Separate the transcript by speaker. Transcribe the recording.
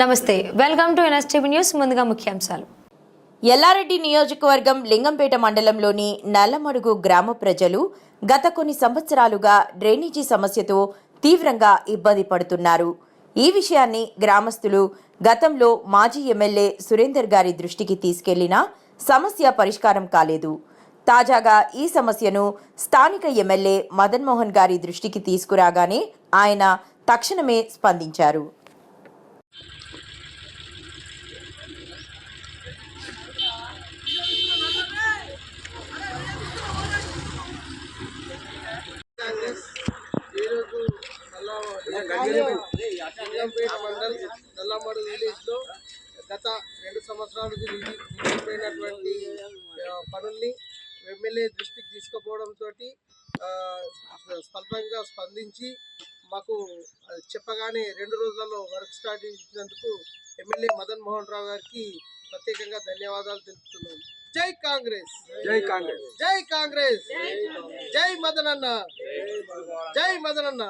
Speaker 1: నమస్తే welcome to NSTV news ముందుగా ముఖ్యాంశాలు.
Speaker 2: ఎల్లారెడ్డి నియోజకవర్గం లింగంపేట మండలంలోని నల్లమడుగు గ్రామ ప్రజలు గత కొన్ని సంవత్సరాలుగా డ్రైనేజీ సమస్యతో తీవ్రంగా ఇబ్బంది పడుతున్నారు. ఈ విషయాన్ని గ్రామస్తులు గతంలో మాజీ ఎమ్మెల్యే సురేందర్ గారి దృష్టికి తీసుకెళ్ళినా సమస్య పరిష్కారం కాలేదు. తాజాగా ఈ సమస్యను స్థానిక ఎమ్మెల్యే మదన్ మోహన్ గారి దృష్టికి తీసుకురాగానే ఆయన తక్షణమే స్పందించారు.
Speaker 3: లింగంపేట మండల్ నల్లమడు విలేజ్లో గత రెండు సంవత్సరాల నుంచి నిలిచిపోయినటువంటి పనుల్ని ఎమ్మెల్యే దృష్టికి తీసుకుపోవడంతో స్వల్పంగా స్పందించి మాకు చెప్పగానే రెండు రోజులలో వర్క్ స్టార్ట్ చేసినందుకు ఎమ్మెల్యే మదన్ మోహన్ రావు గారికి ప్రత్యేకంగా ధన్యవాదాలు తెలుపుతున్నాం. జై కాంగ్రెస్!
Speaker 4: జై కాంగ్రెస్!
Speaker 3: జై కాంగ్రెస్! జై మదనన్న! జై మదనన్న!